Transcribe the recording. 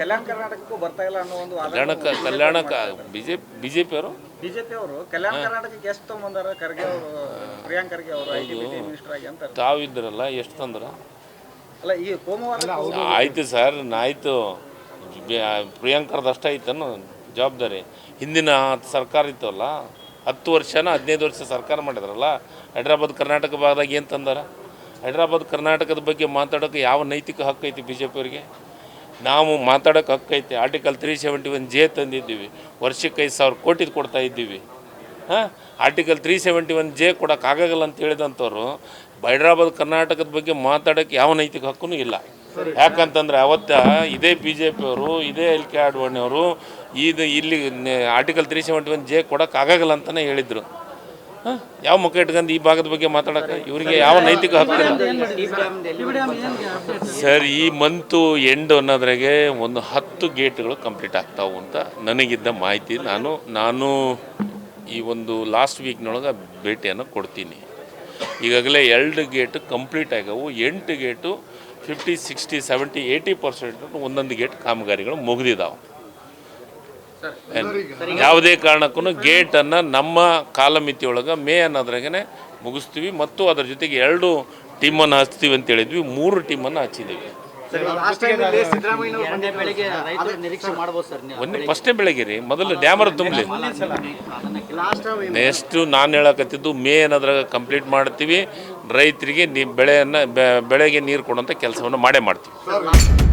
ಕಲ್ಯಾಣ ಕರ್ನಾಟಕಕ್ಕೂ ಬರ್ತಾ ಇಲ್ಲ ಅನ್ನೋ ಒಂದು ಕಲ್ಯಾಣಕ್ಕೆ ಕಲ್ಯಾಣಕ್ಕೆ ಬಿ ಜೆ ಬಿ ಜೆ ಪಿಯವರು ಬಿಜೆಪಿ ಅವರು? ಕಲ್ಯಾಣ ಕರ್ನಾಟಕಕ್ಕೆ ಎಷ್ಟು ತಗೊಂಬಂದಾರ? ಖರ್ಗೆ ಅವರು ಪ್ರಿಯಾಂಕ್ ಖರ್ಗೆ ಅವರು I T B T minister ಆಗಿ ಅಂತಾರೆ. ತಾವಿದ್ರಲ್ಲ ಎಷ್ಟು ತಂದ್ರ? ಅಲ್ಲ ಈ ಕೋಮುವಾದ ಆಯ್ತು ಸರ್ ಆಯಿತು ಪ್ರಿಯಾಂಕರ್ದು ಅಷ್ಟೇ ಐತನು ಜವಾಬ್ದಾರಿ. ಹಿಂದಿನ ಸರ್ಕಾರ ಇತ್ತಲ್ಲ ಹತ್ತು ವರ್ಷನ ಹದಿನೈದು ವರ್ಷ ಸರ್ಕಾರ ಮಾಡಿದ್ರಲ್ಲ ಹೈದ್ರಾಬಾದ್ ಕರ್ನಾಟಕ ಭಾಗದಾಗ ಏನು ತಂದಾರ? ಹೈದ್ರಾಬಾದ್ ಕರ್ನಾಟಕದ ಬಗ್ಗೆ ಮಾತಾಡೋಕೆ ಯಾವ ನೈತಿಕ ಹಕ್ಕು ಐತಿ ಬಿ ಜೆ ಪಿಯವ್ರಿಗೆ ನಾವು ಮಾತಾಡೋಕೆ ಹಕ್ಕೈತೆ article three seventy one J ತಂದಿದ್ದೀವಿ. ವರ್ಷಕ್ಕೆ ಐದು ಸಾವಿರ ಕೋಟಿ ಕೊಡ್ತಾ ಇದ್ದೀವಿ. ಹಾಂ? Article three seventy one J ಕೊಡೋಕ್ಕಾಗಲ್ಲ ಅಂತ ಹೇಳಿದಂಥವ್ರು ಹೈದ್ರಾಬಾದ್, ಕರ್ನಾಟಕದ ಬಗ್ಗೆ ಮಾತಾಡೋಕ್ಕೆ ಯಾವ ನೈತಿಕ ಹಕ್ಕೂ ಇಲ್ಲ. ಯಾಕಂತಂದ್ರೆ ಅವತ್ತ ಇದೇ ಬಿ ಜೆ ಪಿಯವರು ಇದೇ ಎಲ್ ಕೆ ಆಡ್ವಾಣಿಯವರು ಇದು ಇಲ್ಲಿ article three seventy one J ಕೊಡೋಕ್ಕಾಗಲ್ಲ ಅಂತಲೇ ಹೇಳಿದರು. ಹಾಂ ಯಾವ ಮುಖ ಇಟ್ಕೊಂಡು ಈ ಭಾಗದ ಬಗ್ಗೆ ಮಾತಾಡಕ ಇವರಿಗೆ ಯಾವ ನೈತಿಕ ಹಕ್ಕಿಲ್ಲ ಸರ್, ಈ ಮಂತು ಎಂಡ್ ಅನ್ನೋದ್ರಾಗೆ ಒಂದು ಹತ್ತು ಗೇಟ್ಗಳು ಕಂಪ್ಲೀಟ್ ಆಗ್ತಾವು ಅಂತ ನನಗಿದ್ದ ಮಾಹಿತಿ. ನಾನು ನಾನು ಈ ಒಂದು ಲಾಸ್ಟ್ ವೀಕ್ನೊಳಗೆ ಭೇಟಿಯನ್ನು ಕೊಡ್ತೀನಿ. ಈಗಾಗಲೇ ಎರಡು ಗೇಟ್ ಕಂಪ್ಲೀಟ್ ಆಗ್ಯಾವು ಎಂಟು gate fifty sixty seventy eighty percent ಒಂದೊಂದು ಗೇಟ್ ಕಾಮಗಾರಿಗಳು ಮುಗಿದಿದ್ದಾವೆ ಯಾವುದೇ ಕಾರಣಕ್ಕೂ ಗೇಟನ್ನು ನಮ್ಮ ಕಾಲಮಿತಿಯೊಳಗೆ ಮೇ ಅನ್ನೋದ್ರಾಗೆ ಮುಗಿಸ್ತೀವಿ ಮತ್ತು ಅದರ ಜೊತೆಗೆ ಎರಡು ಟೀಮನ್ನು ಹಚ್ತೀವಿ ಅಂತ ಹೇಳಿದ್ವಿ. ಮೂರು ಟೀಮನ್ನು ಹಚ್ಚಿದ್ದೀವಿ ಫಸ್ಟೇ ಬೆಳಗ್ಗೆ ರೀ. ಮೊದಲು ಡ್ಯಾಮರ್ ತುಂಬಲಿ. ನೆಕ್ಸ್ಟ್ ನೆಕ್ಸ್ಟು ನಾನು ಹೇಳಕತ್ತಿದ್ದು ಮೇ ಅನ್ನೋದ್ರಾಗ ಕಂಪ್ಲೀಟ್ ಮಾಡ್ತೀವಿ. ರೈತರಿಗೆ ನೀ ಬೆಳೆಯನ್ನು ಬೆಳೆಗೆ ನೀರು ಕೊಡುವಂಥ ಕೆಲಸವನ್ನು ಮಾಡೇ ಮಾಡ್ತೀವಿ.